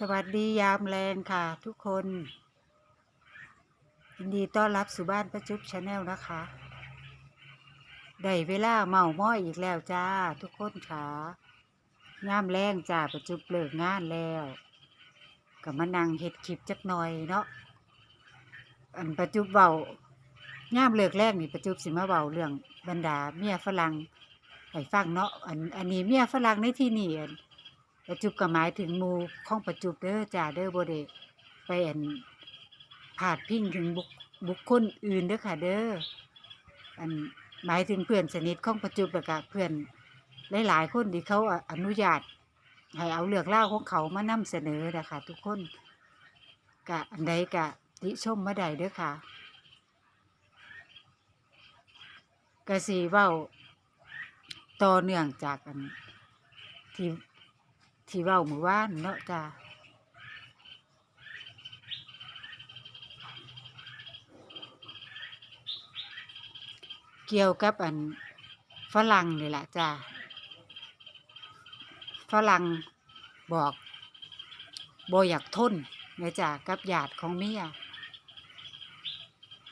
สวัสดียามแรงค่ะ ทุกคนยินดีต้อนรับสู่บ้านประจุบชาแนลนะคะได้เวลาเมาม้อยอีกแล้วจ้า ทุกคนค่ะยามแรงจ้าประจุบเลิกงานแล้วก็มานั่งเฮ็ดคลิปจักหน่อยเนาะอันประจุบเบายามเลิกแรกนี่ประจุบสิมาเบาเรื่องบรรดาเมียฝรั่งให้ฟังเนาะอันอันนี้เมียฝรั่งในที่นี่อัน ประจุบก็หมายถึงมูของประจุบเด้อจ้าเด้อบ่ได้ไปอันพาดพิงถึงบุคบุคคลอื่นเด้อค่ะ เด้ออันหมายถึงเพื่อนสนิทของประจุบแล้วก็เพื่อนหลายๆคนที่เขาอนุญาตให้เอาเรื่องเล่าของเขามานำเสนอนะคะทุกคนกะอันใดกะติชมมาได้เด้อค่ะกะสีเว้าต่อเนื่องจากอันที่ ที่เว้าหมู่บ้านเนาะจ้าเกี่ยวกับอันฝรั่งนี่แหละจ้าฝรั่งบอกบอยากทนแม่จ้ากับญาติของเมีย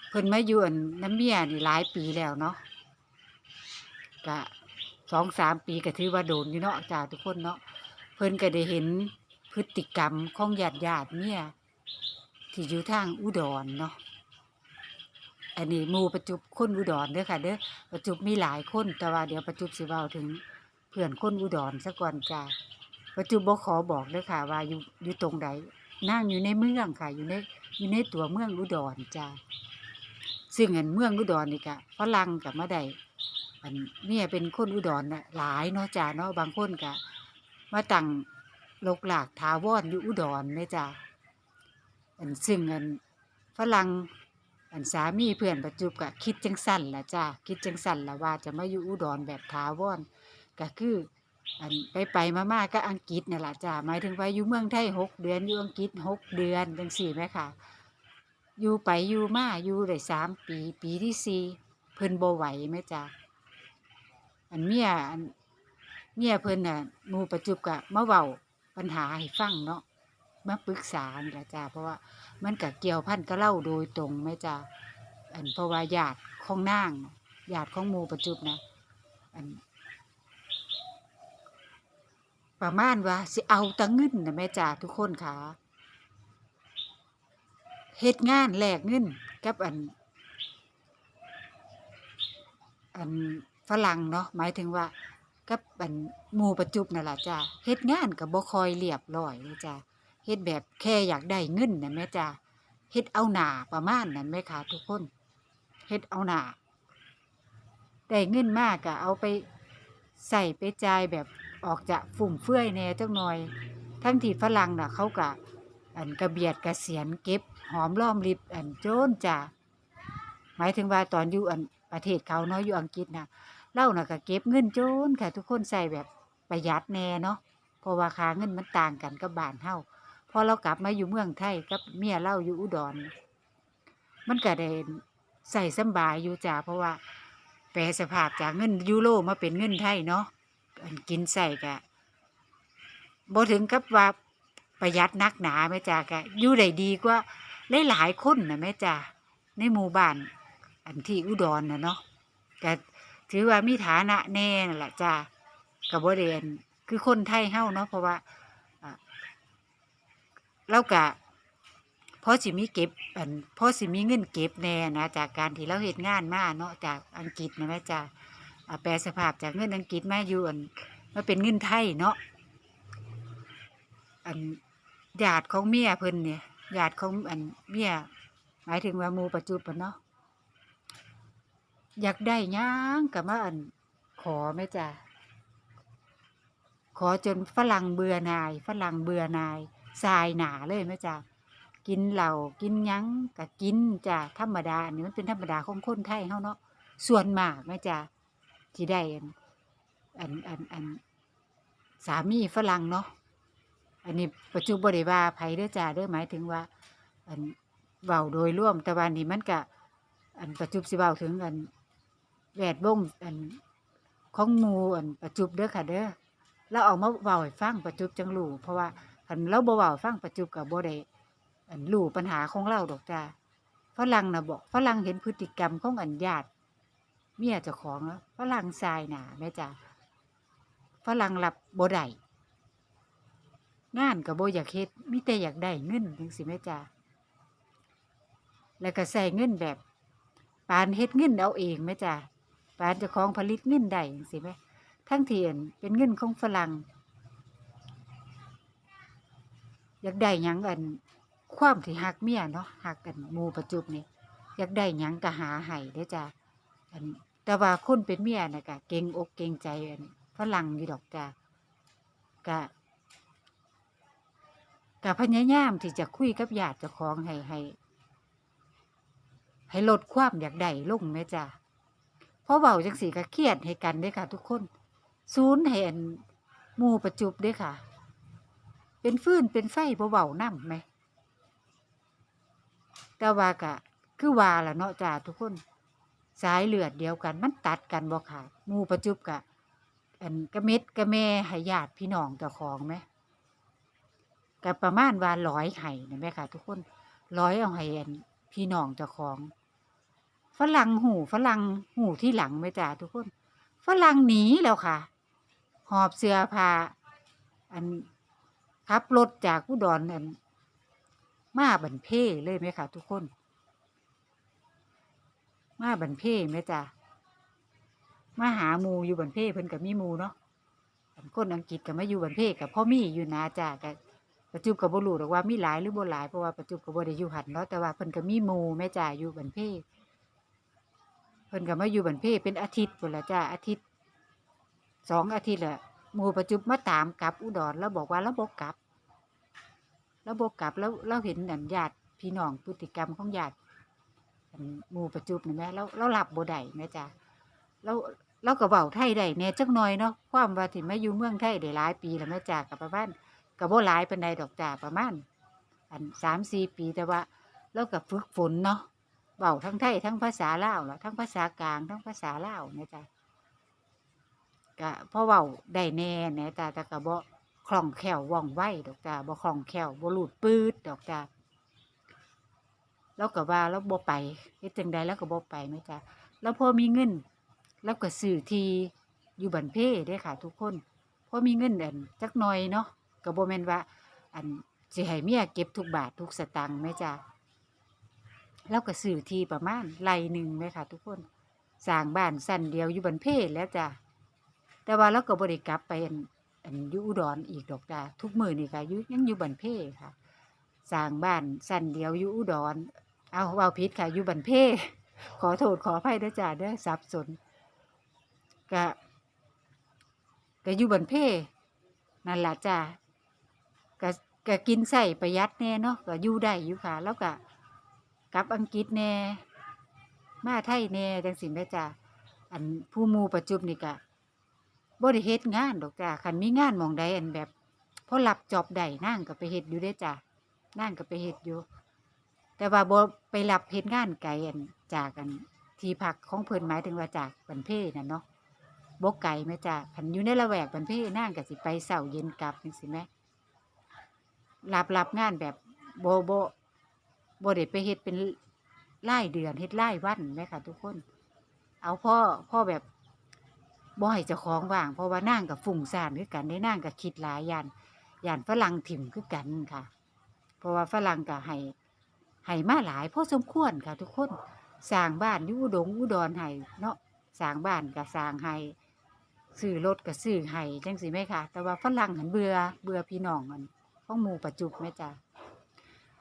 เพิ่นมาอยู่อันน้ำเมียนี่หลายปีแล้วเนาะกะสองสามปีก็ถือว่าโดนอยู่เนาะจ้าทุกคนเนาะ เพิ่นก็ได้เห็นพฤติกรรมของญาติญาติเนี่ยที่อยู่ทางอุดรเนาะอันนี้มูประจุบคนอุดรเด้อค่ะเด้อประจุบมีหลายคนแต่ว่าเดี๋ยวประจุบสิเว้าถึงเพื่อนคนอุดรซะก่อนจ้าประจุบบ่ขอบอกเด้อค่ะ ว่าอยู่อยู่ตรงใดนั่งอยู่ในเมืองค่ะ อยู่ในอยู่ในตัวเมืองอุดรจ้าซึ่งอันเมืองอุดรนี่ก็ฝรั่งก็มาได้อันเมียเป็นคนอุดรน่ะหลายเนาะจ้าเนาะบางคนก็ มาตั้งลกหลากถาวรอยู่อุดรเลยจ้ะอันซึ่งอันฝรั่งอันสามีเพื่อนประจุบกะคิดจังสั่นละจ้ะคิดจังสั่นละว่าจะมาอยู่อุดรแบบถาวรก็คืออันไปไปมามาก็อังกฤษนี่แหละจ้ะหมายถึงว่าอยู่เมืองไทยหกเดือนอยู่อังกฤษหกเดือนจังสี่ไหมค่ะ อยู่ไปอยู่มาอยู่ได้สามปี ปีที่สี่เพิ่นโบไหวไหมจ้ะอันเมียอัน เมียเพิ่นน่ะมูประจุบกะมาเว้าปัญหาให้ฟังเนาะมาปรึกษานี่ล่ะจ้าเพราะว่ามันก็เกี่ยวพันกับเล่าโดยตรงแม่จ้าอันเพราะว่าญาติของนางญาติของมูประจุบนะอันประมาณว่าสิเอาตังเงินนะแม่จ้าทุกคนค่ะเฮ็ดงานแลกเงินกับอัน อันฝรั่งเนาะหมายถึงว่า กับอันหมู่ประจุบนั่นล่ะจ้าเฮ็ดงานก็บ่ค่อยเรียบร้อยเลยจ้าเฮ็ดแบบแค่อยากได้เงินนั่นแหม่จ้าเฮ็ดเอาหนาประมาณนั้นแหมค่ะทุกคนเฮ็ดเอาหนาได้เงินมากก็เอาไปใส่ไปจ่ายแบบออกจะฟุ่มเฟือยแน่จักหน่อย ทั้งที่ฝรั่งน่ะเขาก็อันกระเบียดกระเสียนเก็บหอมรอมริบอันโจนจ้าหมายถึงว่าตอนอยู่อันประเทศเขาเนาะอยู่อังกฤษน่ะ เล่าน่ะก็เก็บเงินโจนค่ะ ทุกคนใส่แบบประหยัดแน่เนาะเพราะว่าค่าเงินมันต่างกันกับบ้านเฮาพอเรากลับมาอยู่เมืองไทยกับเมียเล่าอยู่อุดร มันก็ได้ใส่สบายอยู่จ้าเพราะว่า แปลสภาพจากเงินยูโรมาเป็นเงินไทยเนาะกินใส่กะบ่ถึงกับว่าประหยัดนักหนาแม่จ้ากะอยู่ได้ดีกว่าหลายๆคนนะแม่จ้าในหมู่บ้านอันที่อุดรนะเนาะกะ ถือว่ามีฐานะแน่นั่นแหละจ้ากับบ่เรียนคือคนไทยเฮาเนาะเพราะว่าเรากะพอสิมีเก็บอันพอสิมีเงินเก็บแน่นะจากการที่เราเฮ็ดงานมาเนาะจากอังกฤษนะแม่จ้าแปลสภาพจากเงินอังกฤษมาอยู่อันมาเป็นเงินไทยเนาะอันญาติของเมียเพิ่นเนี่ยญาติของอันเมียหมายถึงว่ามูปัจจุบันเนาะ อยากได้หยังกับมาอัน ขอไหมจ้ะขอจนฝรั่งเบื่อนายฝรั่งเบื่อนายทรายหนาเลยไหมจ้ะกินเหล้ากินยังก็กินจ้ะธรรมดาอันนี้มันเป็นธรรมดาของคนไทยเฮาเนาะส่วนมากไหมจ้ะที่ได้อันอันอันอันสามีฝรั่งเนาะอันนี้ปัจจุบันว่าไผเด้อจ้าเด้อหมายถึงว่า อันเว้าโดยร่วมแต่ว่านี่มันก็อันปัจจุบสิเว้าถึงอัน แวดวงอันของหมูอันประจุบเด้อค่ะเด้อแล้วเออกมาเว้าให้ฟังประจุบจังรู้เพราะว่าคันเราบ่เว้าฟังประจุบก็บ่ได้อันรู้ปัญหาของเราดอกจ้าฝรั่งนะบอกฝรั่งเห็นพฤติกรรมของอันญาติเมียเจ้าของแล้วฝรั่งทรายหน้าแม่จ้าฝรั่งรับบ่ได้งานก็บ่อยากเฮ็ดมีแต่อยากได้เงินจังซี่แม่จ้าแล้วก็ใช้เงินแบบ ปานเฮ็ดเงินเอาเองแม่จ้า ปานจ้าของผลิตเงินได้จังซี่แม่ทั้งเที่อันเป็นเงินของฝรั่งอยากได้ยังอัน ความที่หักเมียเนาะหักกันมูประจุบนี่อยากได้ยังก็หาให้เด้จ้าอันแต่ว่าคนเป็นเมียนะก็เก่งอกเก่งใจอันฝรั่งอยู่ดอกจ้าก็ก็พยายามที่จะคุยกับญาติเจ้าของให้ให้ให้ลดความอยากได้ลงแม่จ้า พราะเว้าจังสีก็เครียดให้กันด้อค่ะ ทุกคนศูนย์ให้อันมูประจุบด้อค่ะ เป็นฟืนเป็นไฟเบาๆน้ำไหมแต่ว่าก็คือว่าล่ะเนาะจ้าทุกคน สายเลือดเดียวกันมันตัดกันบ่ขาดหมู่ประจุบกะ อันกระเม็ดกระแม่ห้ญาติพี่น้องเจ้าของไหมก็ประมาณว่าร้อยไห้นะแม่ค่ะ ทุกคนร้อยเอาให้อันพี่น้องเจ้าของ ฝรั่งหูฝรั่งหูที่หลังไหมจ้าทุกคนฝรั่งหนีแล้วค่ะ หอบเสื้อผ้าอันขับรถจากอุดรนั่นมาบันเพ่เลยไหมคะทุกคน มาบันเพไหมจ้ะมาหาหมูอยู่บันเพ่เพิ่นกับมีหมูเนาะคนอังกฤษกับมาอยู่บันเพ่กับพ่อมีอยู่นะจ้ะกับปัจจุบกับบ่รู้หรอกว่ามีหลายหรือบ่หลายเพราะว่าปัจจุบกับบ่ได้อยู่หันเนาะแต่ว่าเพิ่นก็มีหมูแม่จ้ะอยู่บันเพเพิ่นก็มาอยู่บันเพเป็นอาทิตย์พุ่นละจ้ะอาทิตย์สองอาทิตย์แหละหมู่ประจุบมาตามกลับอุดรแล้วบอกว่าเราบอกกลับ แล้วบอกกลับแล้วเราเห็นอันญาติพี่น้องพฤติกรรมของญาติหมู่ประจุบนี่แหม่แล้วเราหลับบ่ได้แม่จ้ะแล้วเราก็เว้าไทยได้แหน่ยจักหน่อยเนาะความว่าที่นมาอยู่เมืองไทยได้หลายปีแล้วแม่จ้ะกับประมาณก็บ่หลายปานใดดอกจ้ะประมาณอันสามสี่ปีแต่ว่าเราก็ฝึกฝนเนาะ เว้าทั้งไทยทั้งภาษาลาวล่ะทั้งภาษากลางทั้งภาษาลาวแม่จ้ะก็พราะเว้าได้แน่แหน่จ้าแต่ก็บ่คล่องแคล่วว่องไวดอกจ้าบ่คล่องแคล่วบ่หลุดปืดดอกจ้าแล้วก็ว่าแล้วบ่ไปเฮ็ดจังใดแล้วก็บ่ไปแม่จ้าแล้วพอมีเงิน แล้วก็ซื้อทีอยู่บันเพเด้ค่ะ ทุกคนพอมีเงินอันจักหน่อยเนาะก็บ่แม่นว่า อันสิให้เมียเก็บทุกบาททุกสตางค์แม่จ้า แล้วก็ซื้อทีประมาณไร่หนึ่งแม่ค่ะ ทุกคนสร้างบ้านสั้นเดียวอยู่บันเพแล้วจ้าแต่ว่าเราก็บริกลับไปอันอยู่อุดรอีกดอกจ้าทุกมือนี่ค่ะยูยังอยู่บันเพค่ะสร้างบ้านสั้นเดียวอยู่อุดร เอาเว่าพิษค่ะอยู่บันเพ ขอโทษขออภัยด้วยจ้าเด้อสับสนก็ก็อยู่บันเพนั่นแหละจ้าก็ก็กินใส่ประหยัดแน่เนาะก็อยู่ได้อยู่ค่ะ แล้วก็ กับอังกฤษแน่มาไทยแน่จังสิแม่จ้าอันผู้มูประจุบนี่ก็บ่ได้เฮ็ดงานดอกจ้าคันมีงานมองใดอันแบบพอรับจอบใดนั่งก็ไปเฮ็ดอยู่เด้จ้านั่งก็ไปเฮ็ดอยู่ แต่ว่าบ่ไปรับเฮ็ดงานไกลอันจากอันที่พักของเพิ่นหมายถึงว่าจากบันเพน่ะเนาะบ่ไกลแม่จ้าคันอยู่ในละแวกบันเพนั่งก็สิไปเช้าเย็นกลับจังซี่หมรับรับงานแบบโบ่บ่ บ่ได้ไปเฮ็ดเป็นรายเดือนเฮ็ดรายวันแม่ค่ะทุกคน เอาพ่อพ่อแบบบ่ให้เจ้าของว่าง เพราะว่านั่งกับฝุ่งซ่านคือกันได้นั่งกับคิดหลายยานยานฝรั่งถิ่มคือกันค่ะ เพราะว่าฝรั่งก็ให้ให้มาหลายพอสมควรค่ะ ทุกคนสร้างบ้านอยู่อุดงอุดรให้เนาะสร้างบ้านก็สร้างให้ซื้อรถก็ซื้อให้จังสิไหมค่ะแต่ว่าฝรั่งหันเบื่อเบื่อพี่น้องมันของหมูประจุบแม่จ้า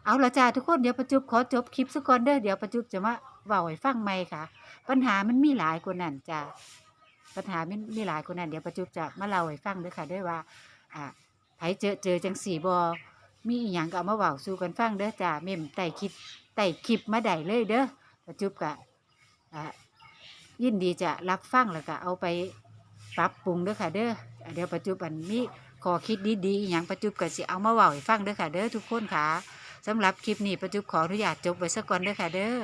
เอาละจ้าทุกคนเดี๋ยวประจุบขอจบคลิปสักก่อนเด้อเดี๋ยวประจุบจะมาเว้าให้ฟังใหม่ค่ะ ปัญหามันมีหลายกว่านั้นจ้าปัญหามีมีหลายคนนั้นเดี๋ยวประจุบจะมาเล่าให้ฟังด้วยค่ะด้วยว่าอ่าไผเจอเจอจังสี่บอมีอีหยังก็เอามาเว้าสู่กันฟังเด้อจ้าเม่มไต่คิดไต่คลิปมาได้เลยเด้อประจุบกะอ่ายินดีจะรับฟังแล้วก็เอาไปปรับปรุงเด้อค่ะ เด้อเดี๋ยวปัจจุบันมีขอคิดดีๆอหย่างปัจจุบก็สิเอามาเว้าให้ฟังเด้อค่ะ เด้อทุกคนค่ะ สำหรับคลิปนี้ประจุขออนุญาตจบไว้สักก่อนเด้อค่ะ เด้อ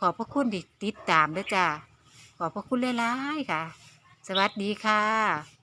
ขอบพระคุณที่ติดตามเด้อจ้าขอบพระคุณหลายๆค่ะ สวัสดีค่ะ